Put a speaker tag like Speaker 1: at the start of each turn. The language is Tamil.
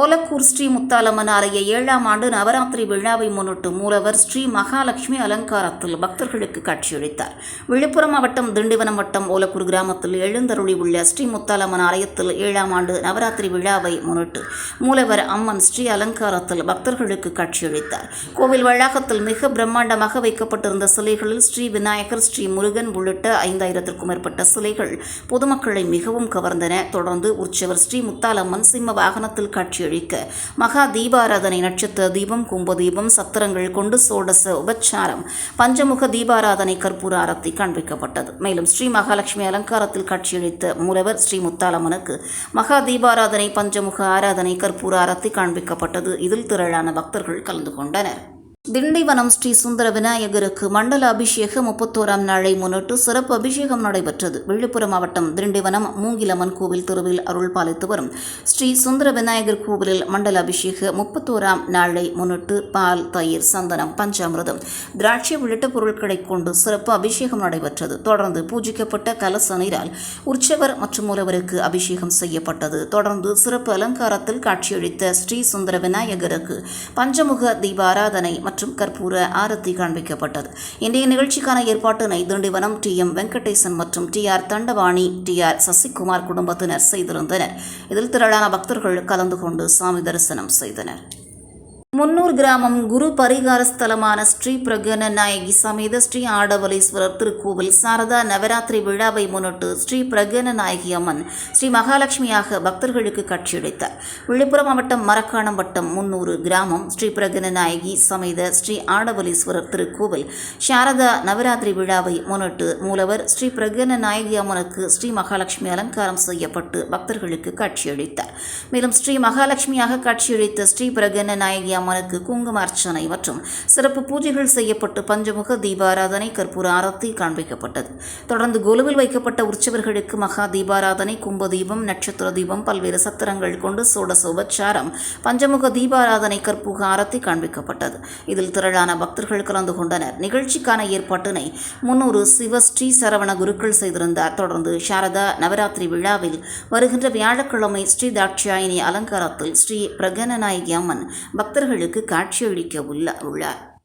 Speaker 1: ஓலக்கூர் ஸ்ரீ முத்தாலம்மன் ஆலய ஏழாம் ஆண்டு நவராத்திரி விழாவை முன்னிட்டு மூலவர் ஸ்ரீ மகாலட்சுமி அலங்காரத்தில் பக்தர்களுக்கு காட்சியளித்தார். விழுப்புரம் மாவட்டம் திண்டிவனம் வட்டம் ஓலக்கூர் கிராமத்தில் எழுந்தருளி உள்ள ஸ்ரீ முத்தாலம்மன் ஆலயத்தில் ஏழாம் ஆண்டு நவராத்திரி விழாவை முன்னிட்டு மூலவர் அம்மன் ஸ்ரீ அலங்காரத்தில் பக்தர்களுக்கு காட்சியளித்தார். கோவில் வளாகத்தில் மிக பிரம்மாண்டமாக வைக்கப்பட்டிருந்த சிலைகளில் ஸ்ரீ விநாயகர் ஸ்ரீ முருகன் உள்ளிட்ட ஐந்தாயிரத்திற்கும் மேற்பட்ட சிலைகள் பொதுமக்களை மிகவும் கவர்ந்தன. தொடர்ந்து உற்சவர் ஸ்ரீ முத்தாலம்மன் சிம்ம வாகனத்தில் காட்சியளிக்க மகா தீபாராதனை நட்சத்திர தீபம் கும்பதீபம் சத்திரங்கள் கொண்டு சோடச உபச்சாரம் பஞ்சமுக தீபாராதனை கற்பூர ஆரத்தி காண்பிக்கப்பட்டது. மேலும் ஸ்ரீ மகாலட்சுமி அலங்காரத்தில் காட்சியளித்த மூலவர் ஸ்ரீ முத்தாலம்மனுக்கு மகா தீபாராதனை பஞ்சமுக ஆராதனை கற்பூர ஆரத்தி காண்பிக்கப்பட்டது. இதில் திரளான பக்தர்கள் கலந்து கொண்டனர். திண்டிவனம் ஸ்ரீ சுந்தர விநாயகருக்கு மண்டல அபிஷேக முப்பத்தோராம் நாளை முன்னிட்டு சிறப்பு அபிஷேகம் நடைபெற்றது. விழுப்புரம் மாவட்டம் திண்டிவனம் மூங்கிலம்மன் கோவில் தெருவில் அருள் பாலித்து வரும் ஸ்ரீ சுந்தர விநாயகர் கோவிலில் மண்டல அபிஷேக முப்பத்தோராம் நாளை முன்னிட்டு பால் தயிர் சந்தனம் பஞ்சாமிரதம் திராட்சை உள்ளிட்ட பொருட்களை கொண்டு சிறப்பு அபிஷேகம் நடைபெற்றது. தொடர்ந்து பூஜிக்கப்பட்ட கலச நீரால் உற்சவர் மற்றும் மூலவருக்கு அபிஷேகம் செய்யப்பட்டது. தொடர்ந்து சிறப்பு அலங்காரத்தில் காட்சியளித்த ஸ்ரீ சுந்தர விநாயகருக்கு பஞ்சமுக தீபாராதனை மற்றும் கற்பூர ஆரத்தி காண்பிக்கப்பட்டது. இன்றைய நிகழ்ச்சிக்கான ஏற்பாட்டினை திண்டிவனம் டி எம் வெங்கடேசன் மற்றும் T R Thandavani T R Sasikumar குடும்பத்தினர் செய்திருந்தனர். இதில் திரளான பக்தர்கள் கலந்து கொண்டு சாமி தரிசனம் செய்தனர். முன்னூர் கிராமம் குரு பரிகார ஸ்தலமான ஸ்ரீ பிரகன நாயகி சமேத ஸ்ரீ ஆடவலீஸ்வரர் திருக்கோவில் சாரதா நவராத்திரி விழாவை முன்னிட்டு ஸ்ரீ பிரகன நாயகி அம்மன் ஸ்ரீ மகாலட்சுமியாக பக்தர்களுக்கு காட்சியளித்தார் விழுப்புரம் மாவட்டம் மரக்காணம் வட்டம் முன்னூறு கிராமம் ஸ்ரீ பிரகன நாயகி சமேத ஸ்ரீ ஆடவலீஸ்வரர் திருக்கோவில் சாரதா நவராத்திரி விழாவை முன்னிட்டு மூலவர் ஸ்ரீ பிரகன நாயகி அம்மனுக்கு ஸ்ரீ மகாலட்சுமி அலங்காரம் செய்யப்பட்டு பக்தர்களுக்கு காட்சியளித்தார் மேலும் ஸ்ரீ மகாலட்சுமியாக காட்சியளித்த ஸ்ரீ பிரகன நாயகி அம்மனுக்கு குங்கும அர்ச்சனை மற்றும் சிறப்பு பூஜைகள் செய்யப்பட்டு பஞ்சமுக தீபாராதனை கற்பூர ஆரத்தி காண்பிக்கப்பட்டது. தொடர்ந்து கொலுவில் வைக்கப்பட்ட உற்சவர்களுக்கு மகா தீபாராதனை கும்ப தீபம் நட்சத்திர தீபம் பல்வேறு சத்திரங்கள் கொண்டு சோடசோபச்சாரம் பஞ்சமுக தீபாராதனை கற்பூக ஆரத்தி காண்பிக்கப்பட்டது. இதில் திரளான பக்தர்கள் கலந்து கொண்டனர். நிகழ்ச்சிக்கான ஏற்பாட்டினை முன்னூறு சிவ ஸ்ரீ சரவண குருக்கள் செய்திருந்தார். தொடர்ந்து சாரதா நவராத்திரி விழாவில் வருகின்ற வியாழக்கிழமை ஸ்ரீ தாட்சாயினி அலங்காரத்தில் ஸ்ரீ பிரகனநாயகி அம்மன் பக்தர்கள் பக்தர்களுக்கு காட்சியளிக்க உள்ள உள்ளார்.